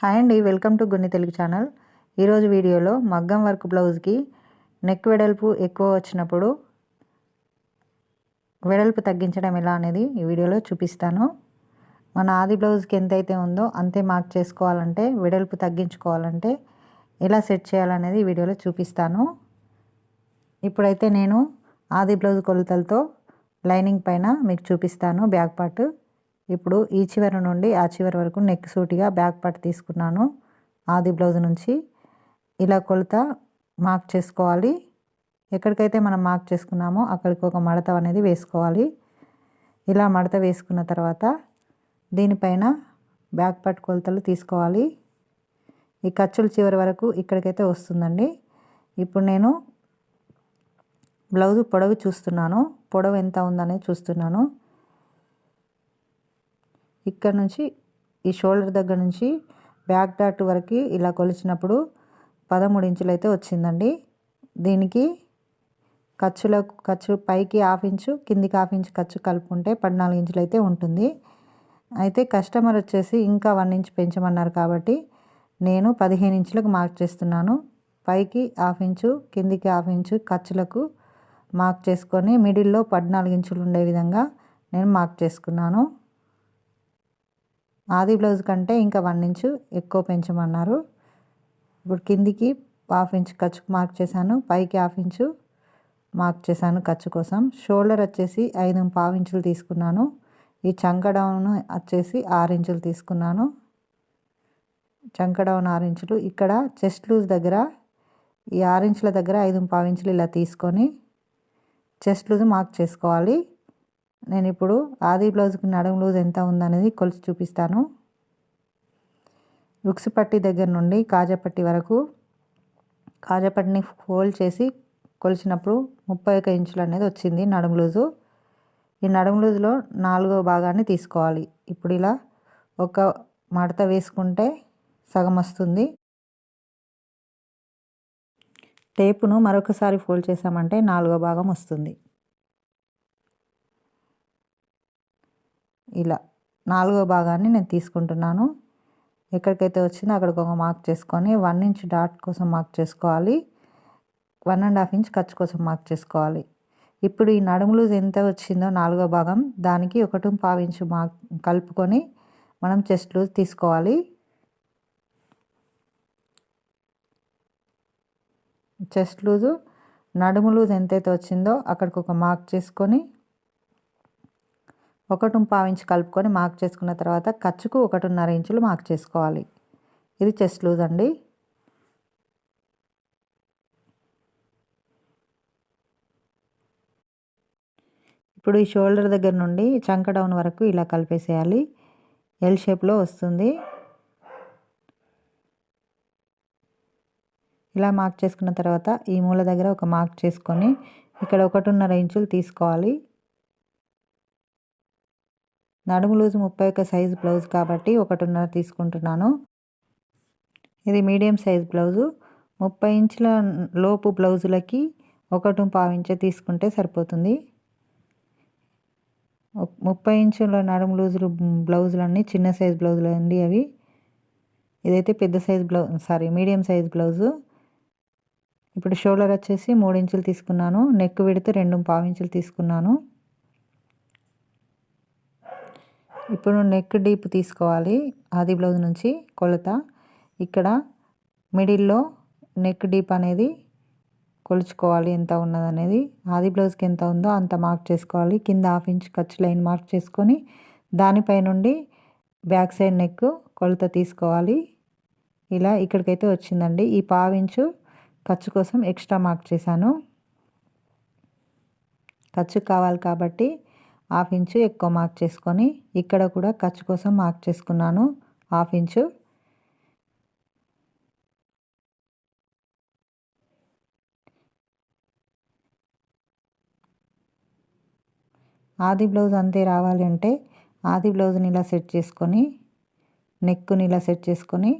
Hi అండి welcome to Gunni Telugu channel. ఈరోజు వీడియోలో మగ్గం వర్క్ బ్లౌజ్కి నెక్ వెడల్పు ఎక్కువ వచ్చినప్పుడు వెడల్పు తగ్గించడం ఎలా అనేది ఈ వీడియోలో చూపిస్తాను. మన ఆది బ్లౌజ్కి ఎంతైతే ఉందో అంతే మార్క్ చేసుకోవాలంటే వెడల్పు తగ్గించుకోవాలంటే ఎలా సెట్ చేయాలనేది ఈ వీడియోలో చూపిస్తాను. ఇప్పుడైతే నేను ఆది బ్లౌజ్ కొలతలతో లైనింగ్ పైన మీకు చూపిస్తాను బ్యాక్ పార్ట్. ఇప్పుడు ఈ చివరి నుండి ఆ చివరి వరకు నెక్ సూటిగా బ్యాక్ పార్ట్ తీసుకున్నాను. ఆది బ్లౌజ్ నుంచి ఇలా కొలత మార్క్ చేసుకోవాలి. ఎక్కడికైతే మనం మార్క్ చేసుకున్నామో అక్కడికి ఒక మడత అనేది వేసుకోవాలి. ఇలా మడత వేసుకున్న తర్వాత దీనిపైన బ్యాక్ పార్ట్ కొలతలు తీసుకోవాలి. ఈ ఖర్చుల చివరి వరకు ఇక్కడికైతే వస్తుందండి. ఇప్పుడు నేను బ్లౌజ్ పొడవు చూస్తున్నాను. పొడవు ఎంత ఉందనేది చూస్తున్నాను. ఇక్కడ నుంచి ఈ షోల్డర్ దగ్గర నుంచి బ్యాక్ డాట్ వరకు ఇలా కొలిచినప్పుడు పదమూడు ఇంచులు అయితే వచ్చిందండి. దీనికి ఖర్చులకు ఖర్చు పైకి హాఫ్ ఇంచు కిందికి హాఫ్ ఇంచు ఖర్చు కలుపుకుంటే పద్నాలుగు ఇంచులు అయితే ఉంటుంది. అయితే కస్టమర్ వచ్చేసి ఇంకా వన్ ఇంచ్ పెంచమన్నారు కాబట్టి నేను పదిహేను ఇంచులకు మార్క్ చేస్తున్నాను. పైకి హాఫ్ ఇంచు కిందికి హాఫ్ ఇంచు ఖర్చులకు మార్క్ చేసుకొని మిడిల్లో పద్నాలుగు ఇంచులు ఉండే విధంగా నేను మార్క్ చేసుకున్నాను. ఆది బ్లౌజ్ కంటే ఇంకా వన్ ఇంచు ఎక్కువ పెంచమన్నారు. ఇప్పుడు కిందికి హాఫ్ ఇంచ్ ఖర్చు మార్క్ చేశాను పైకి హాఫ్ ఇంచు మార్క్ చేశాను ఖర్చు కోసం. షోల్డర్ వచ్చేసి ఐదు పావు ఇంచులు తీసుకున్నాను. ఈ చంక డౌన్ వచ్చేసి ఆరు ఇంచులు తీసుకున్నాను. చంక డౌన్ ఆరు ఇంచులు. ఇక్కడ చెస్ట్ లూజ్ దగ్గర ఈ ఆరు ఇంచుల దగ్గర ఐదు పావు ఇంచులు ఇలా తీసుకొని చెస్ట్ లూజ్ మార్క్ చేసుకోవాలి. నేను ఇప్పుడు ఆది బ్లౌజ్కి నడుము లూజ్ ఎంత ఉందనేది కొలిచి చూపిస్తాను. ఉక్స్ పట్టి దగ్గర నుండి కాజపట్టి వరకు కాజపట్టిని ఫోల్డ్ చేసి కొలిచినప్పుడు ముప్పై ఒక ఇంచులు అనేది వచ్చింది నడుము లూజు. ఈ నడుము లూజులో నాలుగో భాగాన్ని తీసుకోవాలి. ఇప్పుడు ఇలా ఒక మడత వేసుకుంటే సగం వస్తుంది. టేపును మరొకసారి ఫోల్డ్ చేసామంటే నాలుగో భాగం వస్తుంది. ఇలా నాలుగో భాగాన్ని నేను తీసుకుంటున్నాను. ఎక్కడికైతే వచ్చిందో అక్కడికి ఒక మార్క్ చేసుకొని వన్ ఇంచ్ డాట్ కోసం మార్క్ చేసుకోవాలి. వన్ అండ్ హాఫ్ ఇంచ్ ఖర్చు కోసం మార్క్ చేసుకోవాలి. ఇప్పుడు ఈ నడుము లూజ్ ఎంత వచ్చిందో నాలుగో భాగం దానికి ఒకటి పావు ఇంచు మార్క్ కలుపుకొని మనం చెస్ట్ లూజ్ తీసుకోవాలి. చెస్ట్ లూజు నడుము లూజ్ ఎంతైతే వచ్చిందో అక్కడికి ఒక మార్క్ చేసుకొని ఒకటి ఇంచు కలుపుకొని మార్క్ చేసుకున్న తర్వాత ఖర్చుకు ఒకటిన్నర ఇంచులు మార్క్ చేసుకోవాలి. ఇది చెస్ట్ లూజ్ అండి. ఇప్పుడు ఈ షోల్డర్ దగ్గర నుండి చంక డౌన్ వరకు ఇలా కలిపేసేయాలి. ఎల్ షేప్లో వస్తుంది. ఇలా మార్క్ చేసుకున్న తర్వాత ఈ మూల దగ్గర ఒక మార్క్ చేసుకొని ఇక్కడ ఒకటిన్నర ఇంచులు తీసుకోవాలి. నడుము లూజు ముప్పై ఒక సైజు బ్లౌజ్ కాబట్టి ఒకటిన్నర తీసుకుంటున్నాను. ఇది మీడియం సైజ్ బ్లౌజు. ముప్పై ఇంచుల లోపు బ్లౌజులకి ఒకటి పావు ఇంచే తీసుకుంటే సరిపోతుంది. ముప్పై ఇంచుల నడుము లూజులు బ్లౌజులన్నీ చిన్న సైజ్ బ్లౌజులు అండి అవి. ఇదైతే పెద్ద size blouse sorry medium size blouse. ఇప్పుడు షోల్డర్ వచ్చేసి మూడు ఇంచులు తీసుకున్నాను. నెక్ విడితే రెండు పావు ఇంచులు తీసుకున్నాను. ఇప్పుడు నెక్ డీప్ తీసుకోవాలి. ఆది బ్లౌజ్ నుంచి కొలత. ఇక్కడ మిడిల్లో నెక్ డీప్ అనేది కొలుచుకోవాలి. ఎంత ఉన్నదనేది ఆది బ్లౌజ్కి ఎంత ఉందో అంత మార్క్ చేసుకోవాలి. కింద హాఫ్ ఇంచ్ ఖర్చు లైన్ మార్క్ చేసుకొని దానిపై నుండి బ్యాక్ సైడ్ నెక్ కొలత తీసుకోవాలి. ఇలా ఇక్కడికైతే వచ్చిందండి. ఈ పావించు ఖర్చు కోసం ఎక్స్ట్రా మార్క్ చేశాను. ఖర్చు కావాలి కాబట్టి హాఫ్ ఇంచు ఎక్కువ మార్క్ చేసుకొని ఇక్కడ కూడా ఖర్చు కోసం మార్క్ చేసుకున్నాను. Half inch. ఆది బ్లౌజ్ అంతే రావాలి అంటే ఆది బ్లౌజ్ని ఇలా సెట్ చేసుకొని నెక్కుని ఇలా సెట్ చేసుకొని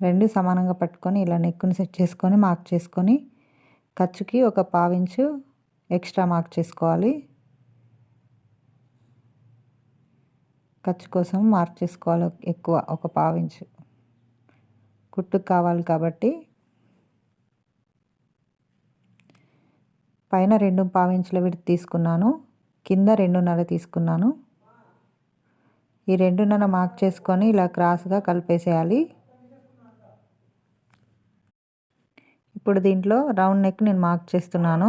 రెండు సమానంగా పట్టుకొని ఇలా నెక్కుని సెట్ చేసుకొని మార్క్ చేసుకొని ఖర్చుకి ఒక పావించు ఎక్స్ట్రా మార్క్ చేసుకోవాలి. ఖర్చు కోసం మార్క్ చేసుకోవాలి ఎక్కువ ఒక పావించు కుట్టుకు కావాలి కాబట్టి పైన రెండు పావించుల విడి తీసుకున్నాను కింద రెండున్నర తీసుకున్నాను. ఈ రెండున్నర మార్క్ చేసుకొని ఇలా క్రాస్గా కలిపేసేయాలి. ఇప్పుడు దీంట్లో రౌండ్ నెక్ నేను మార్క్ చేస్తున్నాను.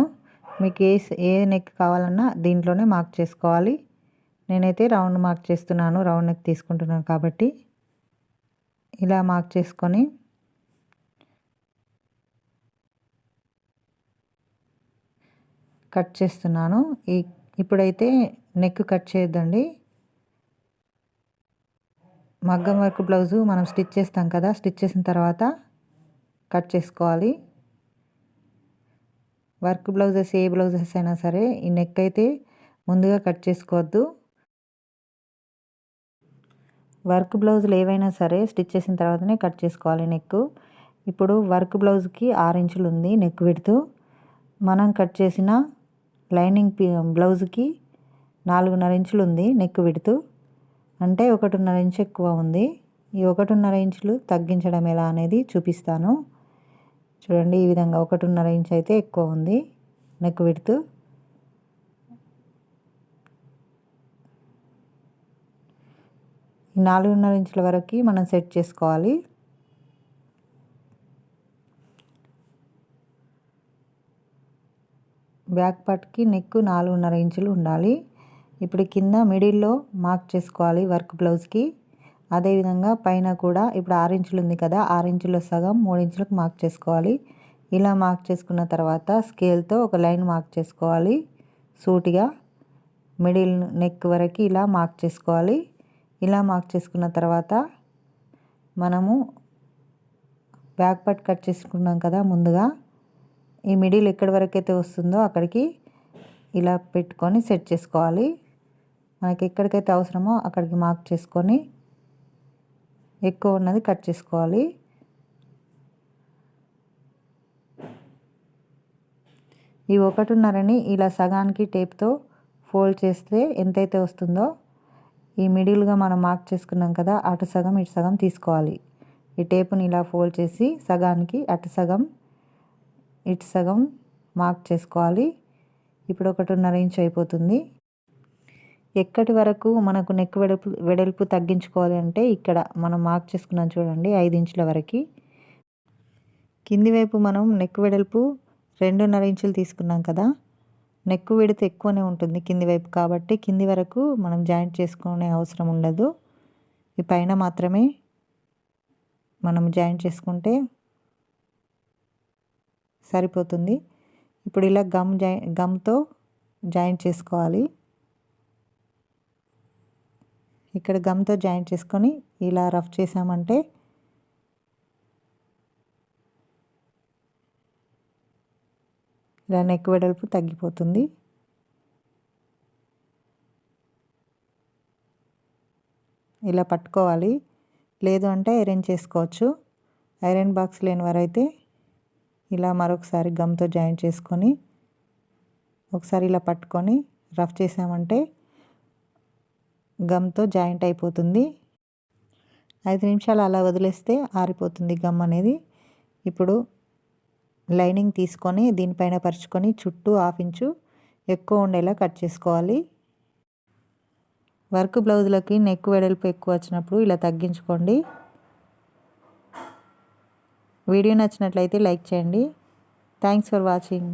మీకు ఏ ఏ నెక్ కావాలన్నా దీంట్లోనే మార్క్ చేసుకోవాలి. నేనైతే రౌండ్ మార్క్ చేస్తున్నాను రౌండ్ నెక్ తీసుకుంటున్నాను కాబట్టి. ఇలా మార్క్ చేసుకొని. కట్ చేస్తున్నాను. ఈ ఇప్పుడైతే నెక్ కట్ చేయొద్దండి. మగ్గం వర్క్ బ్లౌజు మనం స్టిచ్ చేస్తాం కదా స్టిచ్ చేసిన తర్వాత కట్ చేసుకోవాలి. వర్క్ బ్లౌజెస్ ఏ బ్లౌజెస్ అయినా సరే ఈ నెక్ అయితే ముందుగా కట్ చేసుకోవద్దు. వర్క్ బ్లౌజులు ఏవైనా సరే స్టిచ్ చేసిన తర్వాతనే కట్ చేసుకోవాలి నెక్ ఇప్పుడు వర్క్ బ్లౌజ్కి ఆరు ఇంచులు ఉంది నెక్ విడుతూ మనం కట్ చేసిన లైనింగ్ బ్లౌజ్కి నాలుగున్నర ఇంచులు ఉంది నెక్ విడుతూ అంటే ఒకటిన్నర ఇంచు ఎక్కువ ఉంది. ఈ ఒకటిన్నర ఇంచులు తగ్గించడం ఎలా అనేది చూపిస్తాను. చూడండి ఈ విధంగా ఒకటిన్నర ఇంచ్ అయితే ఎక్కువ ఉంది. నెక్ విడుతూ. నాలుగున్నర ఇంచుల వరకు మనం సెట్ చేసుకోవాలి. బ్యాక్ పార్ట్కి నెక్ నాలుగున్నర ఇంచులు ఉండాలి. ఇప్పుడు కింద మిడిల్లో మార్క్ చేసుకోవాలి వర్క్ బ్లౌజ్కి. అదేవిధంగా పైన కూడా ఇప్పుడు ఆరు ఇంచులు ఉంది కదా ఆరు సగం మూడు ఇంచులకు మార్క్ చేసుకోవాలి. ఇలా మార్క్ చేసుకున్న తర్వాత స్కేల్తో ఒక లైన్ మార్క్ చేసుకోవాలి. సూటిగా మిడిల్ నెక్ వరకు ఇలా మార్క్ చేసుకోవాలి. ఇలా మార్క్ చేసుకున్న తర్వాత మనము బ్యాక్ పార్ట్ కట్ చేసుకున్నాం కదా ముందుగా ఈ మిడిల్ ఎక్కడి వరకు అయితే వస్తుందో అక్కడికి ఇలా పెట్టుకొని సెట్ చేసుకోవాలి. మనకి ఎక్కడికైతే అవసరమో అక్కడికి మార్క్ చేసుకొని ఎక్కువ ఉన్నది కట్ చేసుకోవాలి. ఈ ఒకటిన్నరని ఇలా సగానికి టేప్తో ఫోల్డ్ చేస్తే ఎంతైతే వస్తుందో ఈ మిడిల్గా మనం మార్క్ చేసుకున్నాం కదా అటు సగం ఇటు సగం తీసుకోవాలి. ఈ టేపుని ఇలా ఫోల్డ్ చేసి సగానికి అటు సగం ఇటు సగం మార్క్ చేసుకోవాలి. ఇప్పుడు ఒకటిన్నర ఇంచు అయిపోతుంది. ఎక్కడి వరకు మనకు నెక్ వెడల్పు వెడల్పు తగ్గించుకోవాలి అంటే ఇక్కడ మనం మార్క్ చేసుకున్నాం చూడండి ఐదు ఇంచుల వరకు. కింది వైపు మనం నెక్ వెడల్పు రెండున్నర ఇంచులు తీసుకున్నాం కదా నెక్ విడత ఎక్కువనే ఉంటుంది కింది వైపు కాబట్టి కింది వరకు మనం జాయింట్ చేసుకునే అవసరం ఉండదు. ఈ పైన మాత్రమే మనం జాయింట్ చేసుకుంటే సరిపోతుంది. ఇప్పుడు ఇలా గమ్ జాయి గమ్తో జాయింట్ చేసుకోవాలి. ఇక్కడ గమ్తో జాయింట్ చేసుకొని ఇలా రఫ్ చేసామంటే ఇలా నెక్ వెడల్పు తగ్గిపోతుంది. ఇలా పట్టుకోవాలి. లేదు అంటే ఐరన్ చేసుకోవచ్చు. ఐరన్ బాక్స్ లేని వారైతే ఇలా మరొకసారి గమ్తో జాయింట్ చేసుకొని ఒకసారి ఇలా పట్టుకొని రఫ్ చేసామంటే గమ్తో జాయింట్ అయిపోతుంది. ఐదు నిమిషాలు అలా వదిలేస్తే ఆరిపోతుంది గమ్ అనేది. ఇప్పుడు లైనింగ్ తీసుకొని దీనిపైన పరుచుకొని చుట్టూ హాఫ్ ఇంచు ఎక్కువ ఉండేలా కట్ చేసుకోవాలి. వర్క్ బ్లౌజులకి నెక్ వెడల్పు ఎక్కువ వచ్చినప్పుడు ఇలా తగ్గించుకోండి. వీడియో నచ్చినట్లయితే లైక్ చేయండి. Thanks for watching.